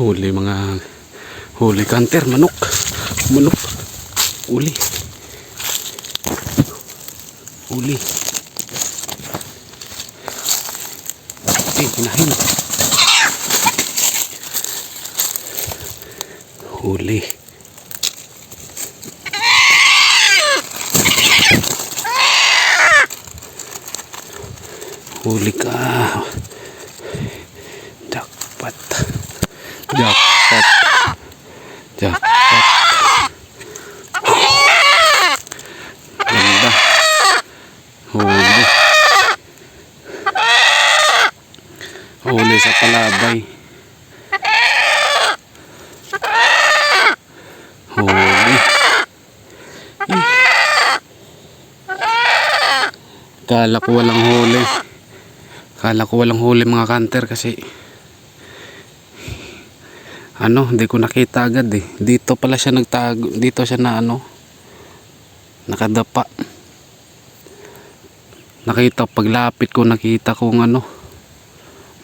huli mga huli kanter manok. Manok. Uli uli eh hinahin. Huli. Huli ka. Jackpot jackpot jackpot ganda huli huli sa palabay. Huli Eh. kala ko walang huli kala ko walang huli mga kanter kasi ano, hindi ko nakita agad eh. Dito pala siya nagtago, dito siya na ano, nakadapa. Nakita, paglapit ko, nakita kong ano,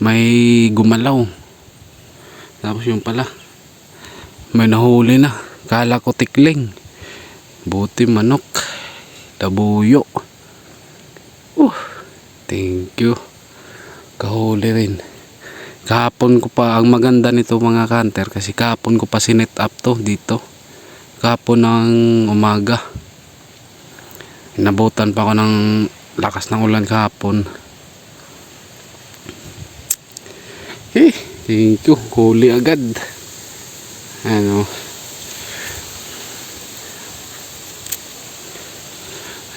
may gumalaw. Tapos yung pala, may nahuli na. Kala ko tikling. Buti manok. Labuyo. Uh, thank you. Kahuli rin kahapon ko pa ang maganda nito mga kanter kasi kahapon ko pa sinet up to dito. Kahapon ng umaga. Inabutan pa ako ng lakas ng ulan kahapon. Eh thank you. Huli agad. Ano?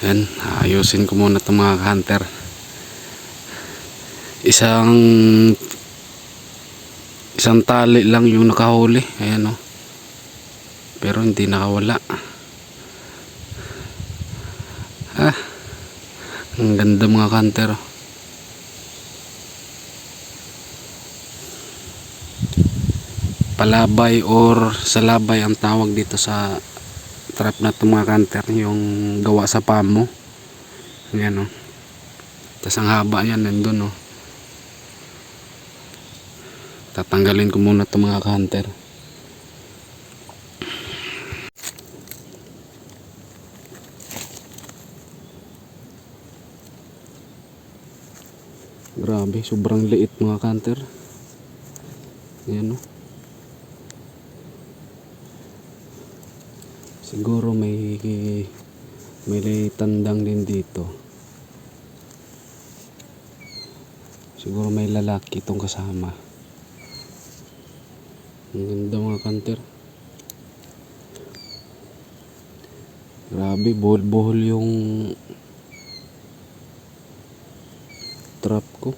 Yan ayusin ko muna itong mga kanter. Isang isang tali lang yung nakahuli ayan o. Pero hindi nakawala. Ah ang ganda mga kanter oh. palabay or salabay ang tawag dito sa trap na ito mga kanter yung gawa sa pamo. Ayan o tas ang haba yan nandun o tatanggalin ko muna itong mga hunter. Grabe sobrang liit mga hunter. Yan o siguro may may tandang din dito. Siguro may lalaki itong kasama ang ganda mga kanter. Grabe, buhol-buhol yung trap ko.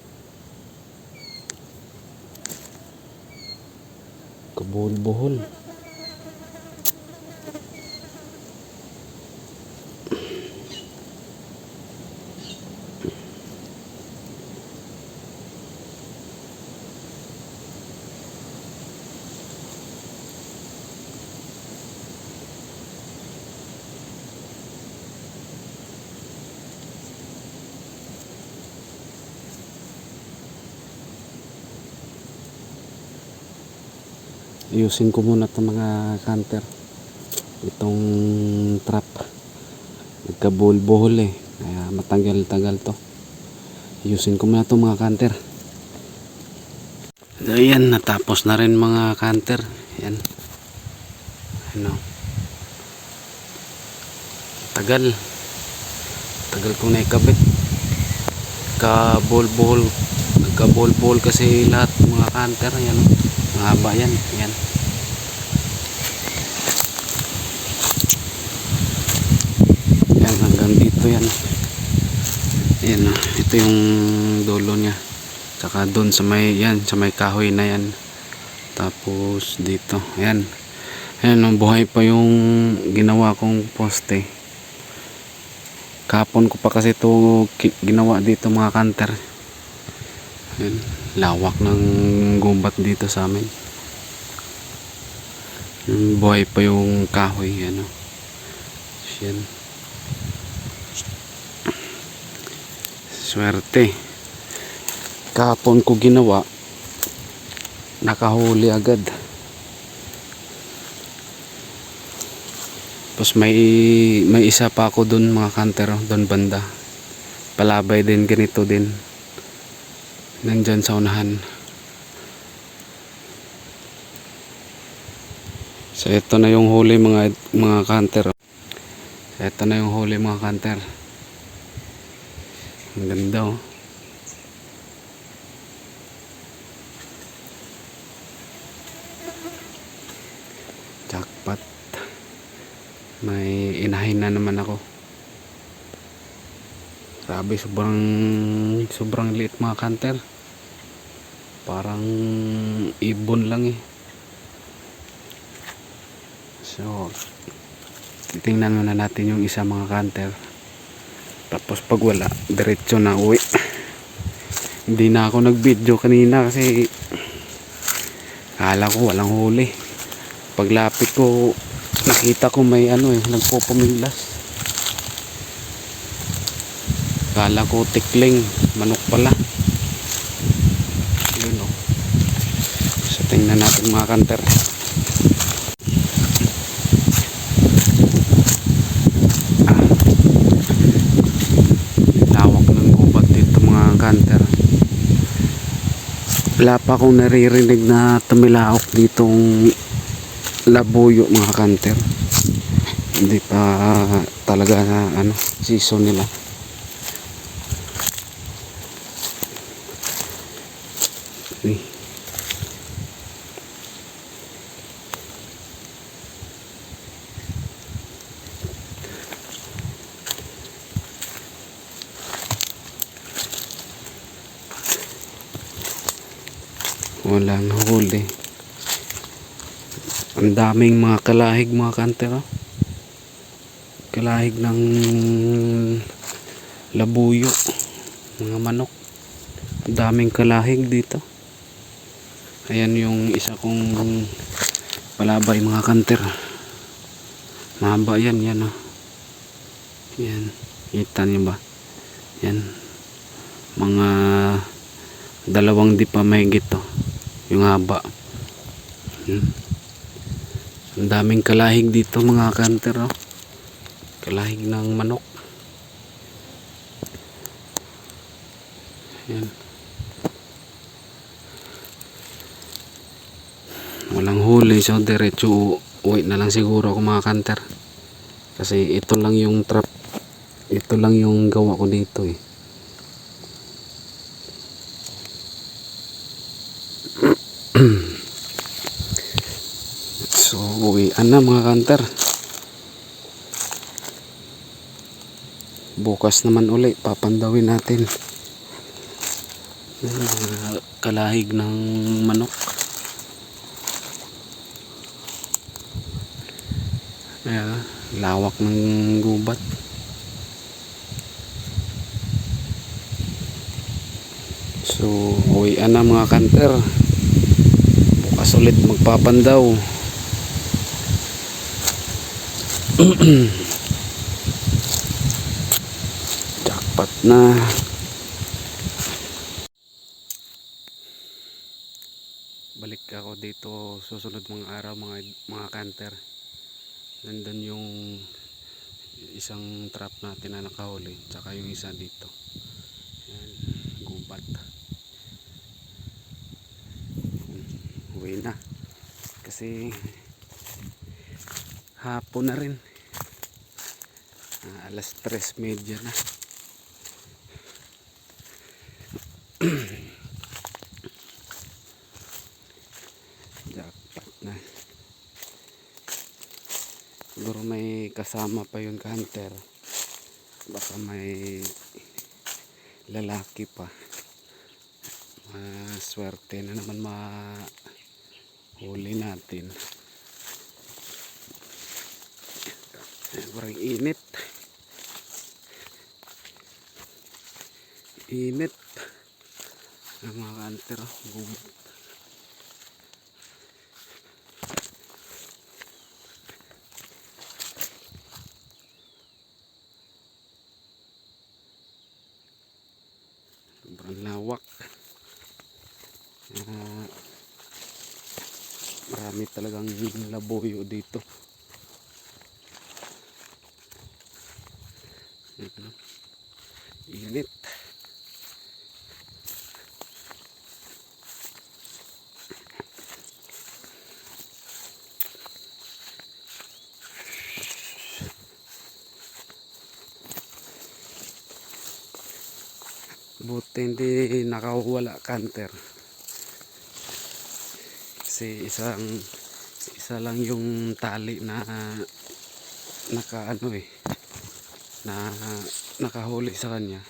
Kabuhol-buhol. Ayusin ko muna itong mga canter itong trap. Nagkabuhol-buhol eh. Kaya matanggal-tagal to. Ayusin ko muna itong mga canter so yan natapos na rin mga canter yan ano? Tagal. Tagal kong naikabit. Kabol-bol nagkabol-bol kasi lahat mga canter yan mahaba yan yan yan hanggang dito yan. Yan ito yung dulo niya. Saka doon sa may yan sa may kahoy na yan. Tapos dito yan yan ang buhay pa yung ginawa kong poste. Kapon ko pa kasi ito ginawa dito mga kanter Ayan, lawak ng gumbat dito sa amin. Yung buhay pa yung kahoy ano. Yan. Swerte. Kahapon ko ginawa nakahuli agad. Tapos may may isa pa ako doon mga kantero doon banda. Palabay din ganito din. Nandyan sa unahan. So ito na yung huli mga mga kanter. So ito na yung huli mga kanter. Ang ganda oh. Jackpot. May inahin na naman ako. Grabe, sobrang sobrang liit mga kanter. Parang ibon lang eh. So, titingnan muna natin yung isa mga kanter. Tapos pag wala, diretso na uwi. Hindi na ako nag-video kanina kasi kala ko walang huli. Paglapit ko, nakita ko may ano eh, nagpupumiglas. Kala ko tikling, manok pala. Yun o. So tingnan natin mga kanter. Lawak ng gubat dito mga kanter. Wala pa akong naririnig na tumilaok ditong labuyo mga kanter. Hindi pa talaga na ano, season nila. Uy. Walang huli. Ang daming mga kalahig mga kanter. oh. Kalahig ng labuyo. Mga manok. Ang daming kalahig dito. Ayan yung isa kong palabay mga kanter. Mahaba yan, yan oh. Yan. Kita niyo ba? Yan. Mga dalawang di pa mahigit to. Yung haba. Hmm. Ang daming kalahig dito mga kanter oh. Kalahig ng manok. Yan. Walang huli so diretso uwi na lang siguro ako mga kanter. Kasi ito lang yung trap. Ito lang yung gawa ko dito eh. So, uwian na mga kanter. Bukas naman uli, papandawin natin. Kalahig ng manok. Ayan, lawak ng gubat. So, uwian na mga kanter. Bukas ulit magpapandaw. Jackpot na. Balik ako dito susunod mga araw mga mga kanter. Nandun yung isang trap natin na nakahuli. Tsaka yung isa dito. Yan, gubat. Uwi na. Kasi hapon na rin. Ah, alas 3.30 na. Jackpot na. Siguro may kasama pa yun ka hunter. Baka may lalaki pa. Maswerte na naman mahuli natin. Parang init. Init. Ang mga kanter. Gubat. Sobrang lawak. Ah, marami talagang labuyo dito. Ano? Init. Buti hindi nakawala kanter. Kasi isang isa lang yung tali na naka ano eh na nakahuli sa kanya.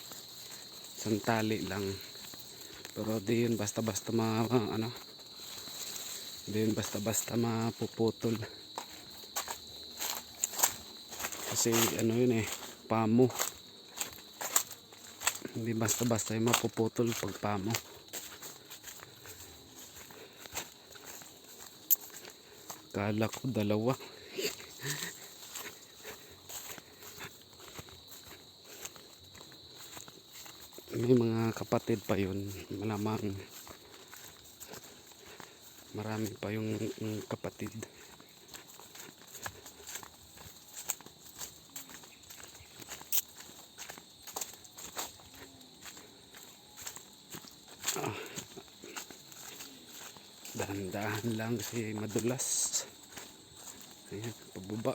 Isang tali lang. Pero di yun basta basta ma ano di yun basta basta mapuputol. Kasi ano yun eh pamo hindi basta basta yung mapuputol pag pamo kala ko dalawa. May mga kapatid pa yun. Malamang marami pa yung yung kapatid dahan-dahan lang kasi madulas ayan pababa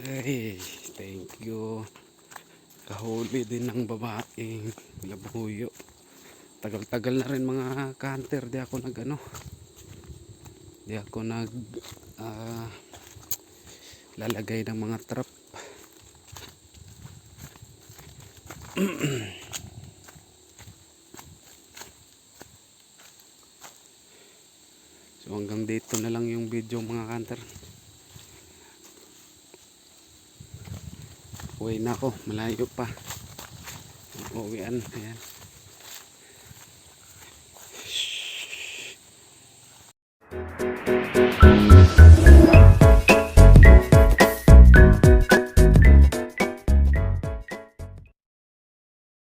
Ay, thank you. Kahuli din ng babaeng labuyo. Tagal-tagal na rin mga kanter. Di ako nag ano. Di ako nag ah, lalagay ng mga trap. So hanggang dito na lang yung video mga kanter. Uwi na ako, malayo pa. Uwian, ayan.